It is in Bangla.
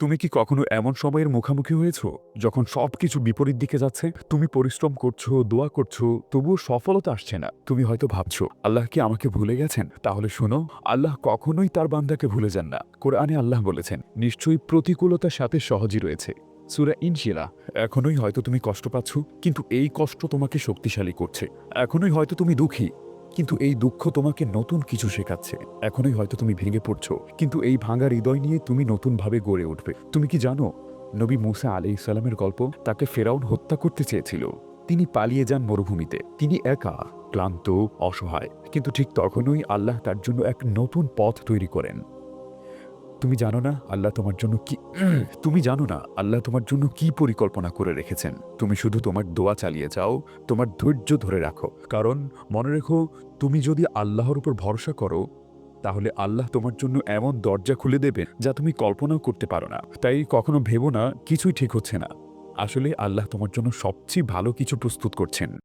তুমি কি কখনো এমন সময়ের মুখোমুখি হয়েছো যখন সবকিছু বিপরীত দিকে যাচ্ছে? তুমি পরিশ্রম করছ, দোয়া করছ, তবুও সফলতা আসছে না। তুমি হয়তো ভাবছ, আল্লাহ কি আমাকে ভুলে গেছেন? তাহলে শোনো, আল্লাহ কখনোই তার বান্দাকে ভুলে যান না। কোরআনে আল্লাহ বলেছেন, নিশ্চয়ই প্রতিকূলতার সাথে সহজই রয়েছে। সুরা ইনশিলা, এখনোই হয়তো তুমি কষ্ট পাচ্ছ, কিন্তু এই কষ্ট তোমাকে শক্তিশালী করছে। এখনোই হয়তো তুমি দুঃখী। কিন্তু এই দুঃখ তোমাকে নতুন কিছু শেখাচ্ছে। এখনই হয়তো তুমি ভেঙে পড়ছো। কিন্তু এই ভাঙা হৃদয় নিয়ে তুমি নতুনভাবে গড়ে উঠবে। তুমি কি জানো, নবী মুসা আলি ইসলামের গল্প তাকে ফেরাউন হত্যা করতে চেয়েছিল। তিনি পালিয়ে যান মরুভূমিতে। তিনি একা, ক্লান্ত, অসহায়। কিন্তু ঠিক তখনই আল্লাহ তার জন্য এক নতুন পথ তৈরি করেন। তুমি জানো না আল্লাহ তোমার জন্য কি, তুমি জানো না আল্লাহ তোমার জন্য কি পরিকল্পনা করে রেখেছেন। তুমি শুধু তোমার দোয়া চালিয়ে যাও, তোমার ধৈর্য ধরে রাখো। কারণ মনে রেখো, তুমি যদি আল্লাহর উপর ভরসা করো, তাহলে আল্লাহ তোমার জন্য এমন দরজা খুলে দেবেন যা তুমি কল্পনাও করতে পারো না। তাই কখনো ভেবো না, কিছুই ঠিক হচ্ছে না। আসলে আল্লাহ তোমার জন্য সবচেয়ে ভালো কিছু প্রস্তুত করছেন।